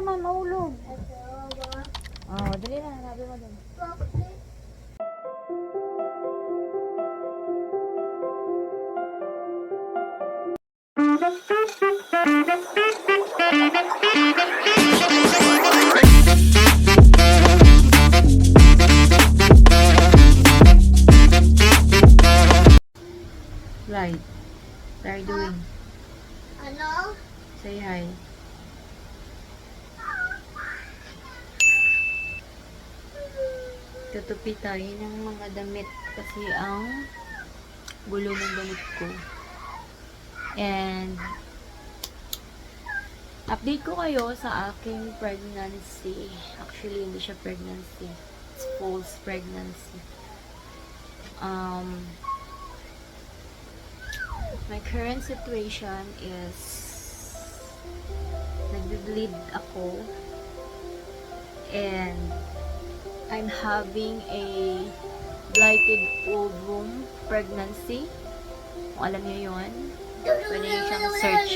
man, mahulog. Oh, dali na, hanapin mo dun. Tutupi tayo ng mga damit kasi ang gulo ng damit ko. And update ko kayo sa aking pregnancy. Actually, hindi siya pregnancy. It's false pregnancy. Um, my current situation is nagbe-bleed ako and I'm having a blighted ovum pregnancy. Kung alam niyo yun, pwede niyo siyang search.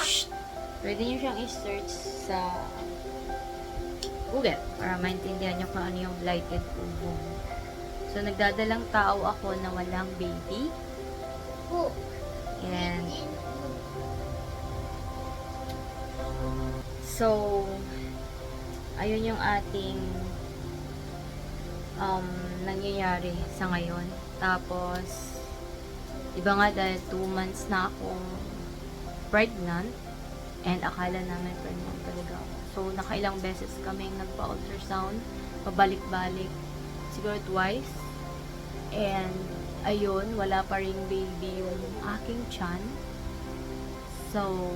Shh! Pwede niyo siyang i-search sa Google para maintindihan niyo kung ano yung blighted ovum. So, nagdadalang tao ako na walang baby. And So, ayun yung ating um, nangyayari sa ngayon. Tapos, iba nga dahil 2 months na akong pregnant and akala namin pregnant talaga ako. So, nakailang beses kaming nagpa-ultrasound, pabalik-balik, siguro twice. And, ayun, wala pa ring baby yung aking chan. So,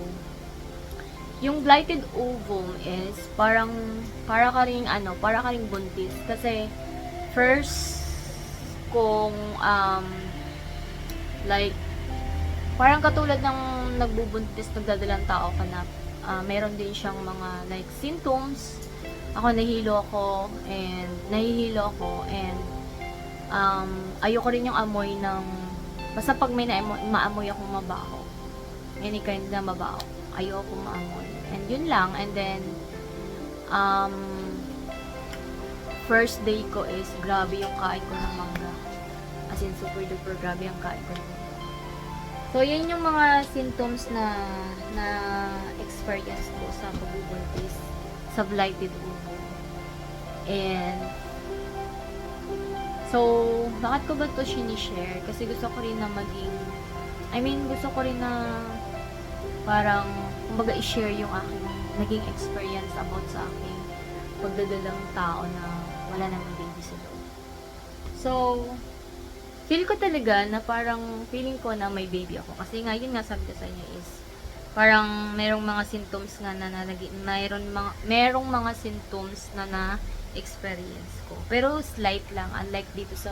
yung blighted ovum is parang para ka ring ano, para ka ring buntis kasi first kung um like parang katulad ng nagbubuntis nagdadalang tao ka na ah, meron din siyang mga like symptoms. Ako nahilo ako and nahihilo ako and um, ayoko rin yung amoy ng basta pag may naamo, maamoy akong mabaho. Any kind na mabaho. Ayoko maamoy. And yun lang. And then um, first day ko is grabe yung kain ko ng mangga. As in super duper grabe yung kain ko so yan yung mga symptoms na na experience ko sa pagbubuntis sa blighted ovum and so bakit ko ba to sinishare? Kasi gusto ko rin na maging I mean gusto ko rin na parang kumbaga i-share yung aking naging experience about sa aking pagdadalang tao na wala namang baby sa loob. So, feel ko talaga na parang feeling ko na may baby ako. Kasi nga, yun nga sabi ko sa inyo is parang merong mga symptoms nga na, na nagi- mayroon mga, merong mga symptoms na na experience ko. Pero slight lang, unlike dito sa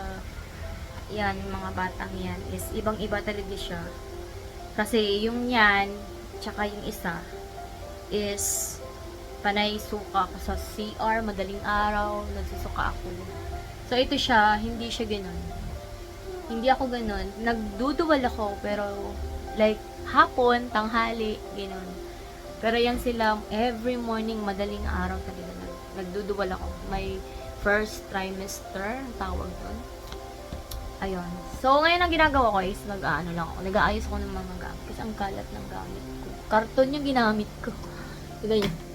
yan, mga batang yan, is ibang-iba talaga siya. Kasi yung yan, tsaka yung isa, is panay suka ako sa CR, madaling araw, nagsusuka ako. So, ito siya, hindi siya ganun. Hindi ako ganun. Nagduduwal ako, pero like, hapon, tanghali, ganun. Pero yan sila, every morning, madaling araw talaga. Nag, nagduduwal ako. May first trimester, tawag doon. Ayun. So, ngayon ang ginagawa ko is nag-ano lang ako. Nag-aayos ako ng mga gamit. Kasi ang kalat ng gamit ko. Karton yung ginamit ko. Yun?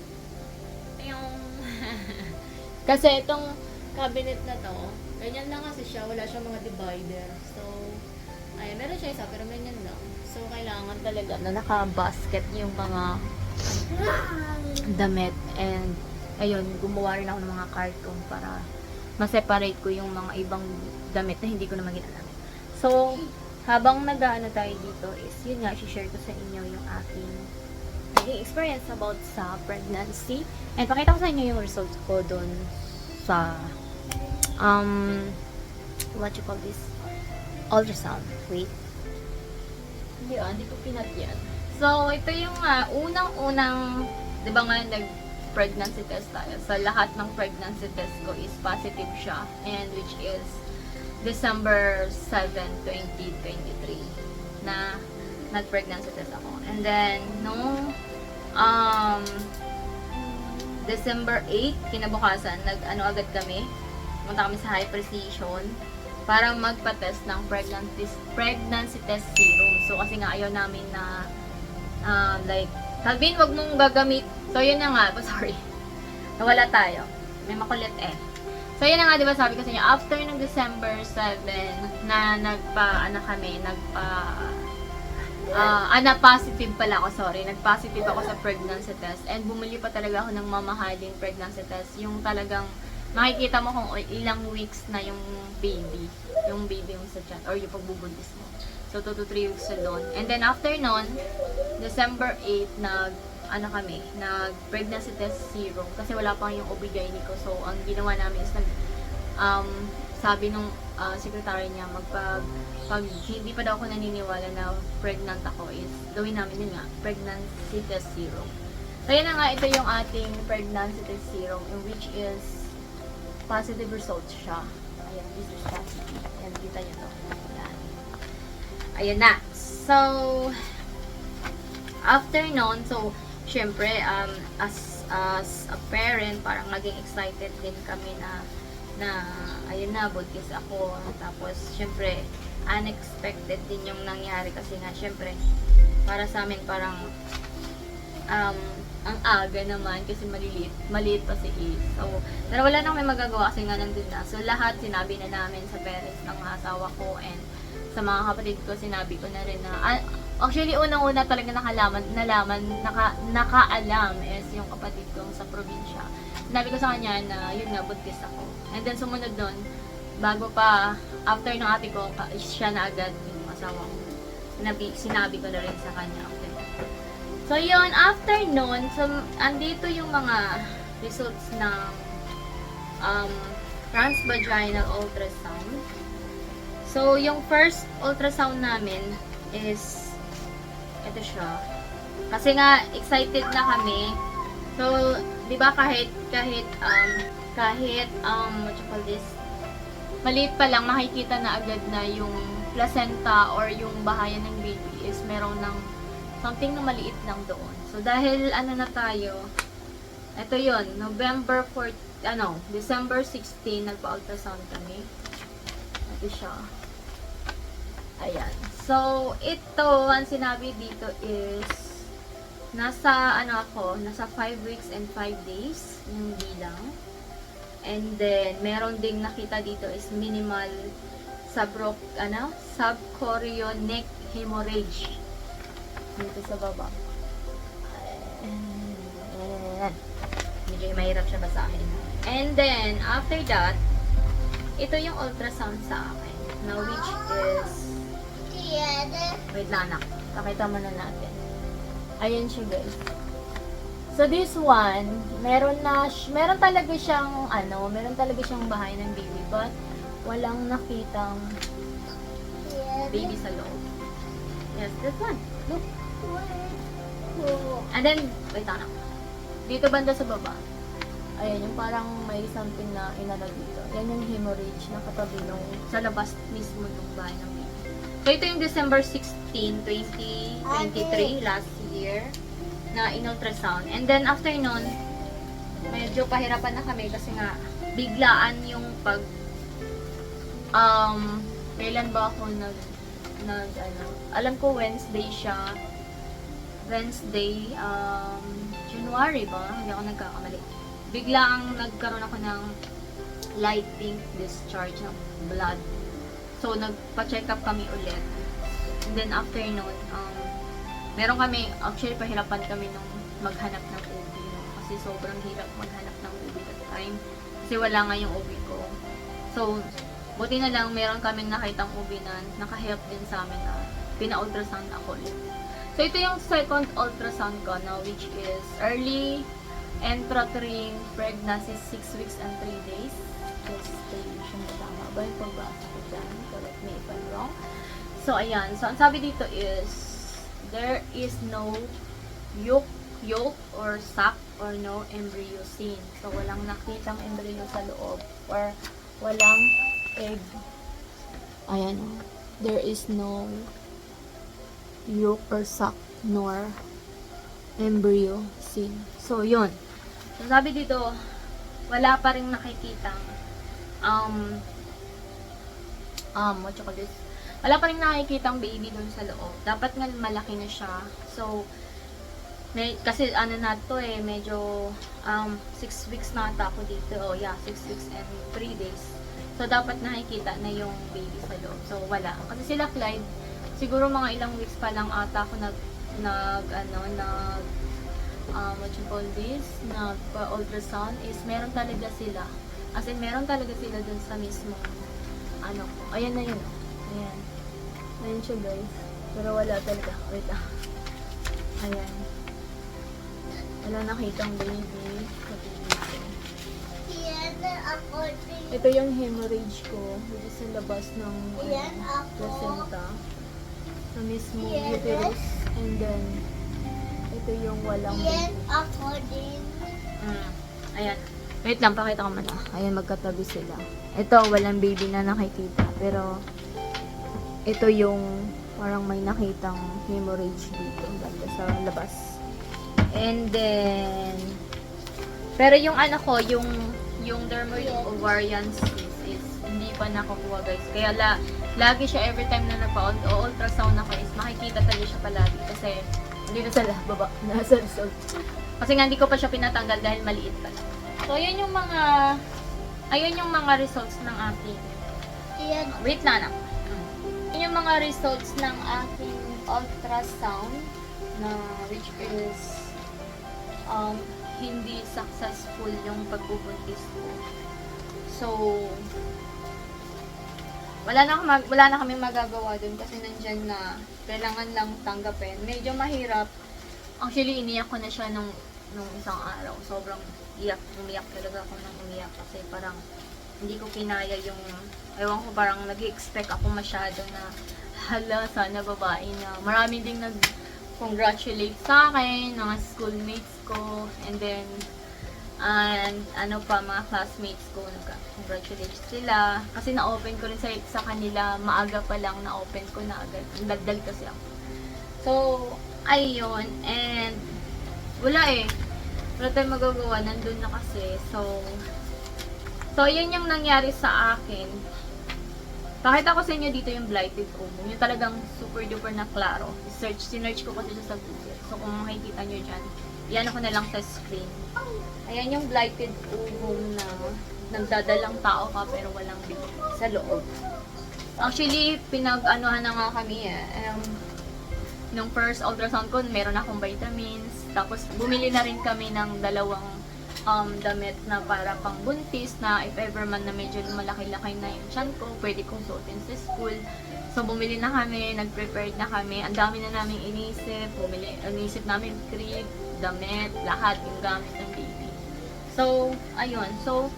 Kasi itong cabinet na to, ganyan lang kasi siya. Wala siyang mga divider. So, ay meron siya isa, pero ganyan lang. So, kailangan talaga na naka-basket yung mga damit. And, ayun, gumawa rin ako ng mga carton para ma-separate ko yung mga ibang damit na hindi ko naman ginagamit. So, habang nag-ano tayo dito is, yun nga, share ko sa inyo yung aking naging experience about sa pregnancy. And pakita ko sa inyo yung results ko doon sa um what you call this ultrasound. Wait. Hindi ah, hindi ko pinat yan. So, ito yung ah, unang-unang, di ba nga nag-pregnancy test tayo. Sa lahat ng pregnancy test ko is positive siya. And which is December 7, 2023 na nag-pregnancy test ako. And then, nung um, December 8, kinabukasan, nag-ano agad kami. Pumunta kami sa High Precision para magpa-test ng pregnancy, pregnancy test serum. So, kasi nga ayaw namin na, ah, like, Calvin, wag mong gagamit. So, yun na nga. Sorry. Nawala tayo. May makulit eh. So, yun na nga, di ba, sabi ko sa inyo, after ng December 7, na nagpa, ano kami, nagpa, ah, ah, na-positive pala ako, sorry, nag-positive ako sa pregnancy test, and bumili pa talaga ako ng mamahaling pregnancy test, yung talagang, makikita mo kung ilang weeks na yung baby, yung baby mo sa tiyan, or yung pagbubuntis mo. So, 2 to 3 weeks na doon. And then, after nun, December 8, nag, ano kami, nag pregnancy test zero kasi wala pa yung OB-GYN ko. So, ang ginawa namin is nag, um, sabi nung uh, secretary niya, magpag, pag hindi pa daw ako naniniwala na pregnant ako is, gawin namin yun nga, pregnancy test zero. So, na nga, ito yung ating pregnancy test serum, in which is positive results siya. Ayan, this is positive. Ayan, kita nyo to. Ayan. Ayan na. So, after nun, so, syempre, um, as, as a parent, parang naging excited din kami na, na, ayun na, buntis ako. Tapos, syempre, unexpected din yung nangyari kasi nga, syempre, para sa amin, parang, um, ang aga naman kasi maliliit, maliit pa si Ace. So, pero wala nang may magagawa kasi nga nandun na. So, lahat sinabi na namin sa parents ng asawa ko and sa mga kapatid ko, sinabi ko na rin na, ah, actually, unang-una talaga nakalaman, nalaman, naka, nakaalam is yung kapatid ko sa probinsya. Sinabi ko sa kanya na, yun nga, buntis ako. And then, sumunod doon, bago pa, after ng ate ko, siya na agad yung asawa ko. Sinabi, sinabi ko na rin sa kanya after. So, yun, after nun, so, andito yung mga results ng um, transvaginal ultrasound. So, yung first ultrasound namin is, ito siya. Kasi nga, excited na kami. So, di ba kahit, kahit, um, kahit, um, what you call this, maliit pa lang, makikita na agad na yung placenta or yung bahayan ng baby is meron ng something na maliit lang doon. So, dahil ano na tayo, ito yon November 4, ano, December 16, nagpa-ultrasound kami. Ito siya. Ayan. So, ito, ang sinabi dito is, nasa, ano ako, nasa 5 weeks and 5 days, yung bilang. And then, meron ding nakita dito is minimal subro, ano, subchorionic hemorrhage. Dito sa baba. Medyo mahirap siya basahin. And then, after that, ito yung ultrasound sa akin. Now, which is, wait lang anak, pakita mo na natin. Ayan siya guys. So this one, meron na, meron talaga siyang, ano, meron talaga siyang bahay ng baby, but walang nakitang baby sa loob. Yes, this one. Look. And then, wait anak. Dito banda sa baba. Ayan, yung parang may something na inala dito. Yan yung hemorrhage na katabi nung sa labas mismo ng bahay ng baby. So, ito yung December 16, 2023, last year, na in-ultrasound. And then, after nun, medyo pahirapan na kami kasi nga, biglaan yung pag, um, kailan ba ako nag, nag, ano, alam ko Wednesday siya, Wednesday, um, January ba? Hindi ako nagkakamali. Bigla ang nagkaroon ako ng light pink discharge ng blood. So, nagpa-check up kami ulit. And then, after nun, um, meron kami, actually, pahirapan kami nung maghanap ng OB. Kasi sobrang hirap maghanap ng OB that time. Kasi wala nga yung OB ko. So, buti na lang, meron kaming nakitang OB na nakahelp din sa amin na pina-ultrasound ako ulit. So, ito yung second ultrasound ko na which is early intrauterine pregnancy 6 weeks and 3 days. Gestation na tama ba yung pagbasa ko dyan? Correct me if I'm wrong. So, ayan. So, ang sabi dito is there is no yolk, yolk or sac or no embryo seen. So, walang nakitang embryo sa loob or walang egg. Ayan. oh. There is no yolk or sac nor embryo seen. So, yun. So, sabi dito, wala pa rin nakikitang um um what you call this wala pa rin nakikitang baby dun sa loob. Dapat nga malaki na siya. So, may, kasi ano na to eh, medyo um, 6 weeks na ata ako dito. Oh yeah, 6 weeks and 3 days. So, dapat nakikita na yung baby sa loob. So, wala. Kasi sila Clyde, siguro mga ilang weeks pa lang ata ako nag, nag, ano, nag, um, what you call this, nag ultrasound is meron talaga sila. As in, meron talaga sila dun sa mismo, ano. Ayan na yun. Ayan. Ayan siya guys. Pero wala talaga. Wait lang. Ayan. Wala nakitang baby. Ito yung hemorrhage ko, which is yung labas ng ako. placenta. Sa mismo uterus. And then, ito yung walang baby. ako din. Mm. Ayan. Wait lang, pakita ko muna. Ayan, magkatabi sila. Ito, walang baby na nakikita. Pero, ito yung parang may nakitang hemorrhage dito. Banda sa labas. And then, pero yung ano ko, yung yung dermoid ovarian cyst is hindi pa nakukuha guys. Kaya la, lagi siya every time na nagpa-ultrasound ako is makikita talaga siya palagi. Kasi, dito sa baba, nasa result. Kasi nga hindi ko pa siya pinatanggal dahil maliit pa lang. So, yun yung mga, ayun yung mga results ng aking, Yan. wait lang na. Yun yung mga results ng aking ultrasound na which is um, hindi successful yung pagbubuntis ko. So, wala na, mag, wala na kami magagawa dun kasi nandyan na kailangan lang tanggapin. Medyo mahirap. Actually, iniyak ko na siya nung, nung isang araw. Sobrang iyak, umiyak talaga ako nang umiyak kasi parang hindi ko kinaya yung, ewan ko parang nag expect ako masyado na hala, sana babae na. Marami ding nag congratulate sa akin, mga schoolmates ko, and then, and ano pa, mga classmates ko, nag-congratulate sila. Kasi na-open ko rin sa, sa kanila, maaga pa lang na-open ko na agad. Nagdagdal kasi ako. So, ayun, and wala eh. Wala tayong magagawa, nandun na kasi. So, so yun yung nangyari sa akin. Pakita ko sa inyo dito yung blighted ovum. Yung talagang super duper na klaro. Search, sinearch ko kasi sa Google. So kung makikita nyo dyan, yan ako na lang sa screen. Ayan yung blighted ovum na nagdadalang tao ka pero walang sa loob. Actually, pinag-anuhan na nga kami eh. Um, nung first ultrasound ko, meron akong vitamins. Tapos, bumili na rin kami ng dalawang um, damit na para pang buntis na if ever man na medyo malaki-laki na yung chan ko, pwede kong suotin sa school. So, bumili na kami, nag-prepared na kami. Ang dami na namin inisip. Bumili, inisip namin crib, damit, lahat yung gamit ng baby. So, ayun. So,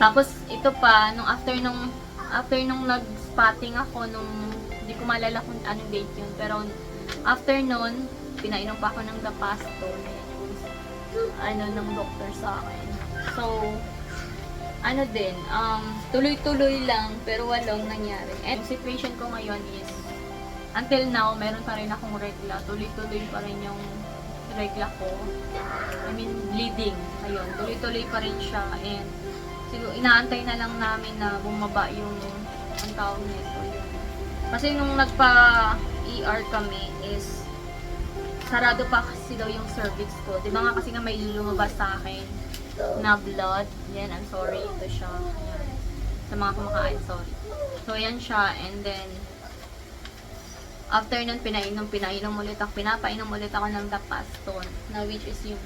tapos ito pa, nung after nung after nung nag-spotting ako nung hindi ko maalala kung anong date yun, pero after nun, pinainom pa ako ng yun yung ano ng doktor sa akin. So, ano din, um, tuloy-tuloy lang, pero walang nangyari. And situation ko ngayon is, until now, meron pa rin akong regla. Tuloy-tuloy pa rin yung regla ko. I mean, bleeding. Ayun, tuloy-tuloy pa rin siya. And, siguro, inaantay na lang namin na bumaba yung, ang tawag nito, kasi nung nagpa-ER kami is, sarado pa kasi daw yung cervix ko. Di ba nga kasi nga may lumabas sa akin na blood. Yan, I'm sorry. Ito siya. Sa mga kumakain, sorry. So, yan siya. And then, after nun, pinainom, pinainom ulit ako. Pinapainom ulit ako ng Dapaston. Na which is yung,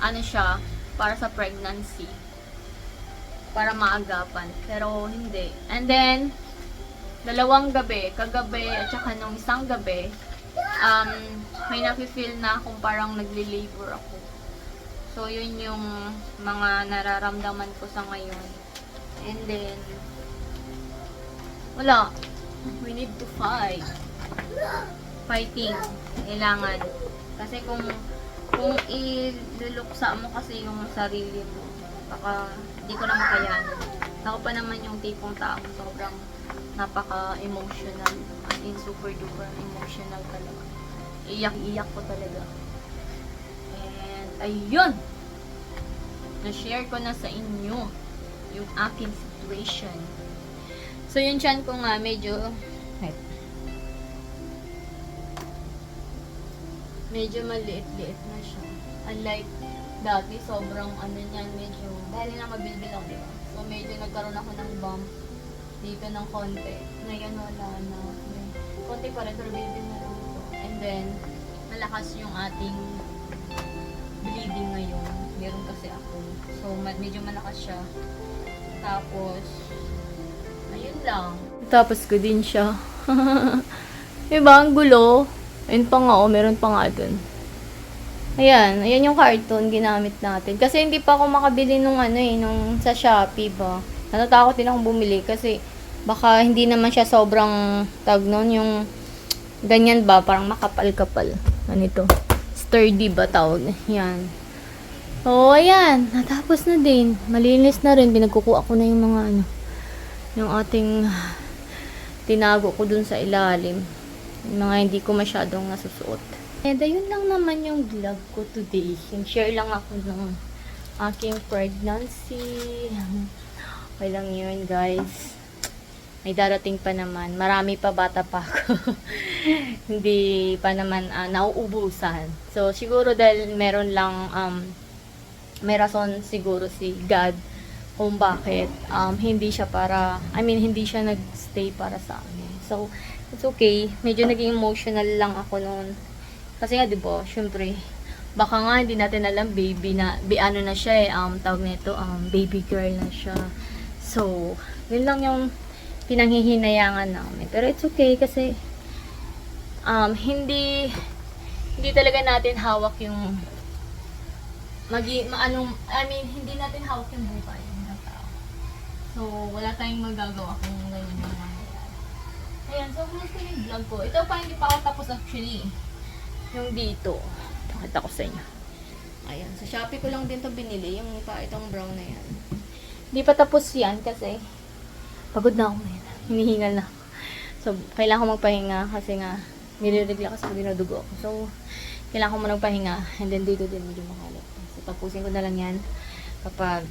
ano siya, para sa pregnancy. Para maagapan. Pero, hindi. And then, dalawang gabi, kagabi at saka nung isang gabi, um, may nafe-feel na akong parang nagle-labor ako. So, yun yung mga nararamdaman ko sa ngayon. And then, wala. We need to fight. Fighting. Kailangan. Kasi kung kung iluluksa mo kasi yung sarili mo, baka hindi ko na makayanan. Ako pa naman yung tipong tao sobrang napaka-emotional. As in, super duper emotional talaga. Iyak-iyak ko talaga. And, ayun! na-share ko na sa inyo yung aking situation. So, yung chan ko nga, medyo, wait. medyo maliit-liit na siya. Unlike dati, sobrang ano niyan, medyo, dahil na mabilbil ako, diba? So, medyo nagkaroon ako ng bump dito ng konti. Ngayon, wala na. Konti pa rin, pero bilbil na lang ito. And then, malakas yung ating bleeding ngayon. Meron kasi ako. So, medyo malakas siya. Tapos, ayun lang. Tapos ko din siya. diba, ang gulo. Ayun pa nga, oh, meron pa nga dun. Ayan, ayan yung carton ginamit natin. Kasi hindi pa ako makabili nung ano eh, nung sa Shopee ba. Natatakot din akong bumili kasi baka hindi naman siya sobrang tag nun, yung ganyan ba, parang makapal-kapal. Ano ito? Sturdy ba tawag? Yan. So, ayan. Natapos na din. Malinis na rin. Pinagkukuha ko na yung mga ano, yung ating tinago ko dun sa ilalim. Yung mga hindi ko masyadong nasusuot. And ayun lang naman yung vlog ko today. Yung share lang ako ng aking pregnancy. Okay lang yun, guys. May darating pa naman. Marami pa bata pa ako. hindi pa naman ah, nauubusan. So, siguro dahil meron lang um, may rason siguro si God kung bakit um, hindi siya para, I mean, hindi siya nagstay para sa amin. So, it's okay. Medyo naging emotional lang ako noon. Kasi nga, di ba, syempre, baka nga hindi natin alam, baby na, bi, ano na siya eh, um, tawag nito, um, baby girl na siya. So, yun lang yung pinanghihinayangan namin. Pero it's okay kasi, um, hindi, hindi talaga natin hawak yung magi maanong I mean hindi natin hawak yung buhay ng tao. So wala tayong magagawa kung ganyan yung mangyayari. Ayan, so close ko yung vlog ko. Ito pa hindi pa ako tapos actually. Yung dito. Pakita ko sa inyo. Ayan, sa Shopee ko lang din to binili. Yung pa itong brown na yan. Hindi pa tapos yan kasi pagod na ako ngayon. Hinihingal na. So, kailangan ko magpahinga kasi nga nilirigla kasi dinudugo ako. So, kailangan ko muna magpahinga and then dito din medyo makalat. So, tapusin ko na lang yan kapag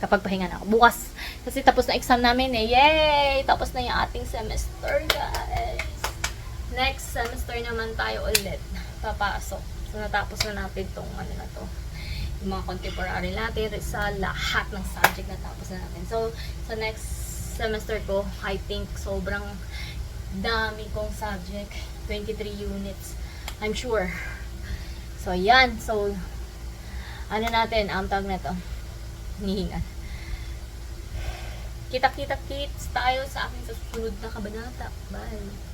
kapag pahinga na ako. Bukas, kasi tapos na exam namin eh. Yay! Tapos na yung ating semester, guys. Next semester naman tayo ulit. Papasok. So, natapos na natin tong ano na to. Mga contemporary natin sa lahat ng subject na tapos na natin. So, sa next semester ko, I think sobrang dami kong subject. 23 units. I'm sure. So, yan. So, ano natin, ang tawag na to. Hinihingan. Kita-kita kits tayo sa aking susunod na kabanata. Bye.